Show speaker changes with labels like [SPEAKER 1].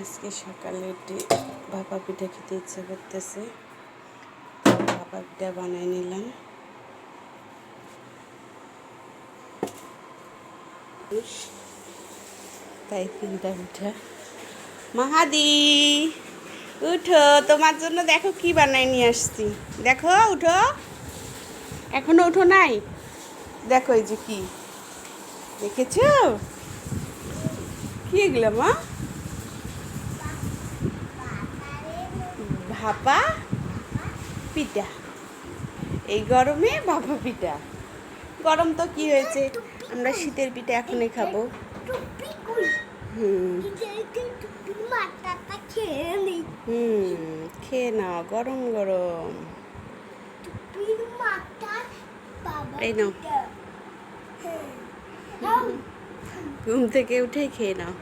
[SPEAKER 1] আজকে সকালে উঠে ভাপা পিঠা খেতে ইচ্ছে করতেছে। ভাপা পিঠা বানিয়ে নিলাম। তাই তিনটা পিঠা। মাহাদি, উঠো, তোমার জন্য দেখো কি বানাই নিয়ে আসছি। দেখো, উঠো। এখনও উঠো নাই? দেখো এই যে কি। দেখেছ? কি এগুলো, মা? ভাপা পিঠা। এই গরমে ভাপা পিঠা। গরম তো কি হয়েছে? আমরা শীতের পিঠা এখনই খাব। হুম।
[SPEAKER 2] খেয়ে
[SPEAKER 1] নাও, গরম গরম। এই
[SPEAKER 2] নাও।
[SPEAKER 1] ঘুম থেকে উঠে খেয়ে নাও